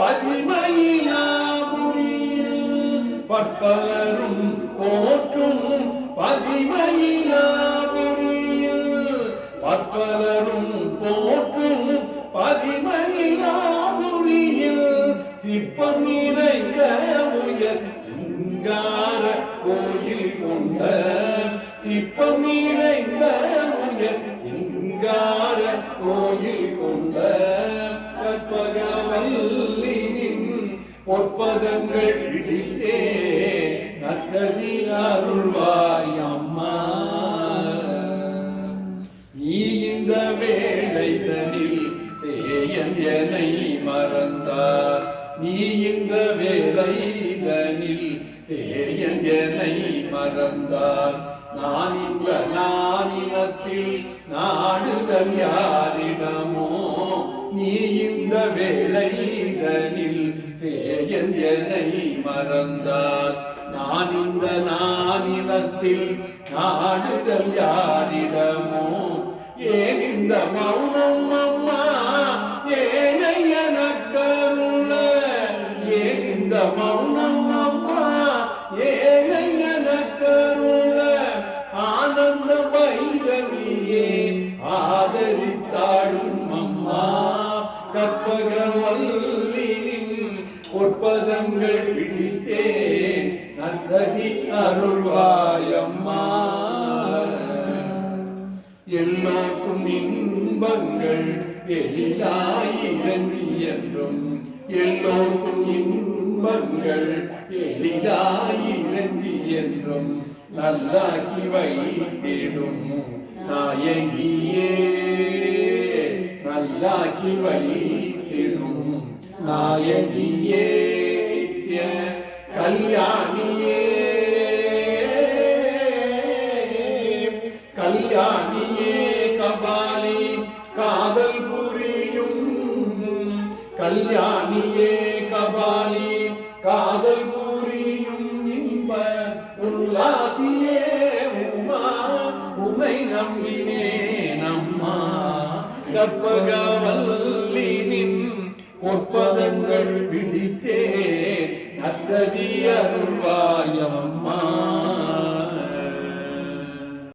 பதிமையிலாபுரியில் பற்பலரும் போற்றும் பதிமையிலாபுரியில் பற்பலரும் போற்றும் பதிமையிலாபுரியில் சிற்பம் நிறைந்த உயர் சிங்கார கோயில் கொண்ட சிற்பம் நிறைந்த உயர் சிங்கார கோயில் கொண்ட கற்பகவல்லி பொற்பதங்கள் பிடித்தே நற்கதி அருள்வாய் அம்மா. நீ இந்த வேளைதனில் தேயன் என்னை மறந்தார். நீ இந்த வேளைதனில் சேயன் என்னை மறந்தார். நான் இந்த நானினத்தில் நாடுதல் யாரிடமோ நீ இந்த வேளைதனில் சேயன் என்னை மறந்தார்? நான் இந்த நானிலத்தில் நாடுதல் யாரிடமோ? ஏன் இந்த மௌனம் அம்மா? ஏனை எனக்கருள. ஏன் இந்த மௌனம் அம்மா? ஏனை எனக்கருள. ஆனந்த பைரவி கற்பகவல்லினின் பொற்பதங்கள் பிடித்தேன் நற்கதி அருள்வாயம்மா. எல்லோருக்கும் இன்பங்கள் எளிதாயிரந்தி என்றும் எல்லோருக்கும் இன்பங்கள் எளிதாயிரந்தி என்றும் நல்லாகி வைத்திடும் நாயகியே. நல்லாக்கி வைத்திடும் நாயகியே நித்ய கல்யாணியே கல்யாணியே கபாலி காதல் புரியும் கல்யாணியே கபாலி காதல் புரியும் இன்ப உல்லாசியே உமா உமை நம்பினே. கற்பகவல்லினின் பொற்பதங்கள் பிடித்தே நத்ததி அருள்வாயம்மா